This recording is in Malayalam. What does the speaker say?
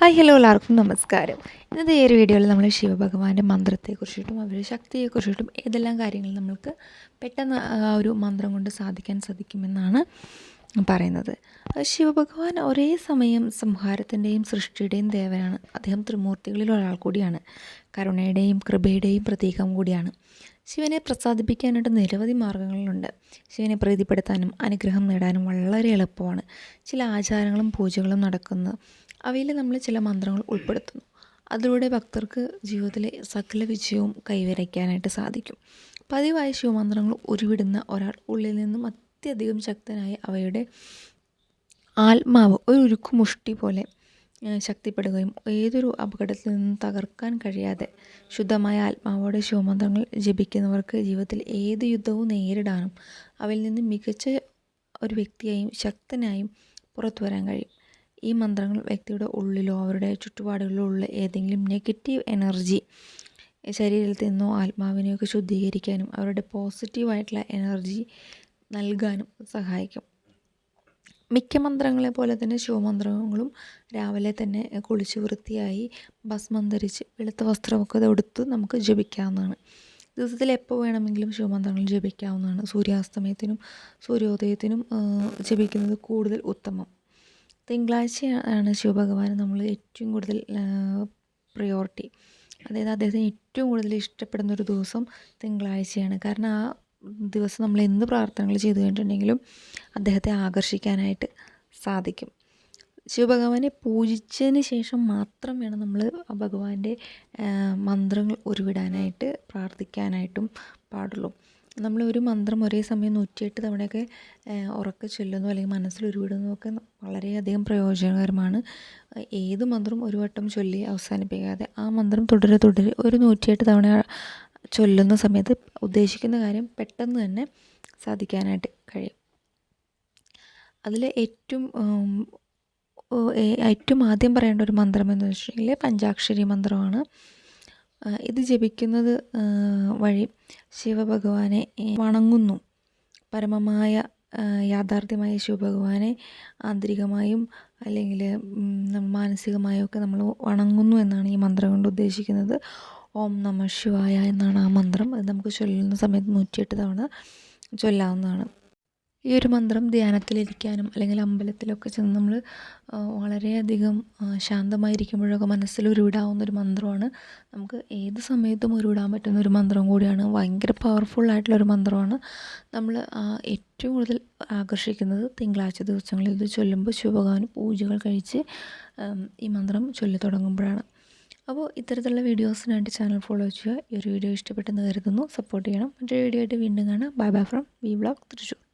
ഹായ് ഹലോ എല്ലാവർക്കും നമസ്കാരം. ഇന്നത്തെ ഈ ഒരു വീഡിയോയിൽ നമ്മൾ ശിവഭഗവാന്റെ മന്ത്രത്തെക്കുറിച്ചിട്ടും അവരുടെ ശക്തിയെക്കുറിച്ചിട്ടും ഏതെല്ലാം കാര്യങ്ങൾ നമ്മൾക്ക് പെട്ടെന്ന് ആ ഒരു മന്ത്രം കൊണ്ട് സാധിക്കാൻ സാധിക്കുമെന്നാണ് പറയുന്നത്. ശിവഭഗവാൻ ഒരേ സമയം സംഹാരത്തിന്റെയും സൃഷ്ടിയുടെയും ദേവനാണ്. അദ്ദേഹം ത്രിമൂർത്തികളിൽ ഒരാൾ കൂടിയാണ്. കരുണയുടെയും കൃപയുടെയും പ്രതീകം കൂടിയാണ്. ശിവനെ പ്രസാദിപ്പിക്കാനായിട്ട് നിരവധി മാർഗങ്ങളുണ്ട്. ശിവനെ പ്രീതിപ്പെടുത്താനും അനുഗ്രഹം നേടാനും വളരെ എളുപ്പമാണ്. ചില ആചാരങ്ങളും പൂജകളും നടക്കുന്ന. അവയിൽ നമ്മൾ ചില മന്ത്രങ്ങൾ ഉൾപ്പെടുത്തുന്നു. അതിലൂടെ ഭക്തർക്ക് ജീവിതത്തിലെ സകല വിജയവും കൈവരിക്കാനായിട്ട് സാധിക്കും. പതിവായ ശിവമന്ത്രങ്ങൾ ഉരുവിടുന്ന ഒരാൾ ഉള്ളിൽ നിന്നും അത്യധികം ശക്തനായ അവയുടെ ആത്മാവ് ഒരു ഉരുക്കുമുഷ്ടി പോലെ ശക്തിപ്പെടുകയും ഏതൊരു അപകടത്തിൽ നിന്നും തകർക്കാൻ കഴിയാതെ ശുദ്ധമായ ആത്മാവോടെ ശിവമന്ത്രങ്ങൾ ജപിക്കുന്നവർക്ക് ജീവിതത്തിൽ ഏത് യുദ്ധവും നേരിടാനും അവയിൽ നിന്ന് മികച്ച ഒരു വ്യക്തിയായും ശക്തനായും പുറത്തു വരാൻ കഴിയും. ഈ മന്ത്രങ്ങൾ വ്യക്തിയുടെ ഉള്ളിലോ അവരുടെ ചുറ്റുപാടുകളിലോ ഉള്ള ഏതെങ്കിലും നെഗറ്റീവ് എനർജി ശരീരത്തിൽ നിന്നോ ആത്മാവിനെയൊക്കെ ശുദ്ധീകരിക്കാനും അവരുടെ പോസിറ്റീവായിട്ടുള്ള എനർജി നൽകാനും സഹായിക്കും. മിക്ക മന്ത്രങ്ങളെ പോലെ തന്നെ ശിവമന്ത്രങ്ങളും രാവിലെ തന്നെ കുളിച്ച് വൃത്തിയായി ഭസ്മം ധരിച്ച് വെളുത്ത വസ്ത്രമൊക്കെ ഉടുത്ത് നമുക്ക് ജപിക്കാവുന്നതാണ്. ദിവസത്തിൽ എപ്പോൾ വേണമെങ്കിലും ശിവമന്ത്രങ്ങൾ ജപിക്കാവുന്നതാണ്. സൂര്യാസ്തമയത്തിനും സൂര്യോദയത്തിനും ജപിക്കുന്നത് കൂടുതൽ ഉത്തമം. തിങ്കളാഴ്ചയാണ് ശിവഭഗവാന് നമ്മൾ ഏറ്റവും കൂടുതൽ പ്രയോറിറ്റി അതായത് അദ്ദേഹത്തിന് ഏറ്റവും കൂടുതൽ ഇഷ്ടപ്പെടുന്ന ഒരു ദിവസം തിങ്കളാഴ്ചയാണ്. കാരണം ആ ദിവസം നമ്മൾ എന്ത് പ്രാർത്ഥനകൾ ചെയ്തു കഴിഞ്ഞിട്ടുണ്ടെങ്കിലും അദ്ദേഹത്തെ ആകർഷിക്കാനായിട്ട് സാധിക്കും. ശിവഭഗവാനെ പൂജിച്ചതിന് ശേഷം മാത്രം വേണം നമ്മൾ ആ ഭഗവാന്റെ മന്ത്രങ്ങൾ ഉരുവിടാനായിട്ട് പ്രാർത്ഥിക്കാനായിട്ടും പാടുള്ളൂ. നമ്മൾ ഒരു മന്ത്രം ഒരേ സമയം നൂറ്റിയെട്ട് തവണയൊക്കെ ഉറക്കെ ചൊല്ലുന്നു അല്ലെങ്കിൽ മനസ്സിൽ ഉരുവിടുന്നു ഒക്കെ വളരെയധികം പ്രയോജനകരമാണ്. ഏത് മന്ത്രം ഒരു വട്ടം ചൊല്ലി അവസാനിപ്പിക്കാതെ ആ മന്ത്രം തുടരെ തുടരെ ഒരു നൂറ്റിയെട്ട് തവണ ചൊല്ലുന്ന സമയത്ത് ഉദ്ദേശിക്കുന്ന കാര്യം പെട്ടെന്ന് തന്നെ സാധിക്കാനായിട്ട് കഴിയും. അതിൽ ഏറ്റവും ഏറ്റവും ആദ്യം പറയേണ്ട ഒരു മന്ത്രം എന്ന് വെച്ചിട്ടുണ്ടെങ്കിൽ പഞ്ചാക്ഷരി മന്ത്രമാണ്. ഇത് ജപിക്കുന്നത് വഴി ശിവഭഗവാനെ വണങ്ങുന്നു. പരമമായ യാഥാർത്ഥ്യമായ ശിവഭഗവാനെ ആന്തരികമായും അല്ലെങ്കിൽ മാനസികമായും ഒക്കെ നമ്മൾ വണങ്ങുന്നു എന്നാണ് ഈ മന്ത്രം കൊണ്ട് ഉദ്ദേശിക്കുന്നത്. ഓം നമ ശിവായ എന്നാണ് ആ മന്ത്രം. അത് നമുക്ക് ചൊല്ലുന്ന സമയത്ത് നൂറ്റിയെട്ട് തവണ ചൊല്ലാവുന്നതാണ്. ഈ ഒരു മന്ത്രം ധ്യാനത്തിലിരിക്കാനും അല്ലെങ്കിൽ അമ്പലത്തിലൊക്കെ ചെന്ന് നമ്മൾ വളരെയധികം ശാന്തമായിരിക്കുമ്പോഴൊക്കെ മനസ്സിൽ ഉരുവിടാവുന്ന ഒരു മന്ത്രമാണ്. നമുക്ക് ഏത് സമയത്തും ഉരുവിടാൻ പറ്റുന്ന ഒരു മന്ത്രം കൂടിയാണ്. ഭയങ്കര ആയിട്ടുള്ള ഒരു മന്ത്രമാണ്. നമ്മൾ ഏറ്റവും കൂടുതൽ ആകർഷിക്കുന്നത് തിങ്കളാഴ്ച ദിവസങ്ങളിൽ ഇത് ചൊല്ലുമ്പോൾ ശിവഭഗവാന് പൂജകൾ കഴിച്ച് ഈ മന്ത്രം ചൊല്ലി തുടങ്ങുമ്പോഴാണ്. അപ്പോൾ ഇത്തരത്തിലുള്ള വീഡിയോസിനായിട്ട് ചാനൽ ഫോളോ ചെയ്യുക. ഈ ഒരു വീഡിയോ ഇഷ്ടപ്പെട്ടെന്ന് കരുതുന്നു. സപ്പോർട്ട് ചെയ്യണം. മറ്റൊരു വീഡിയോ ആയിട്ട് വീണ്ടും കാണാം. Bye bye from vlog Thrissur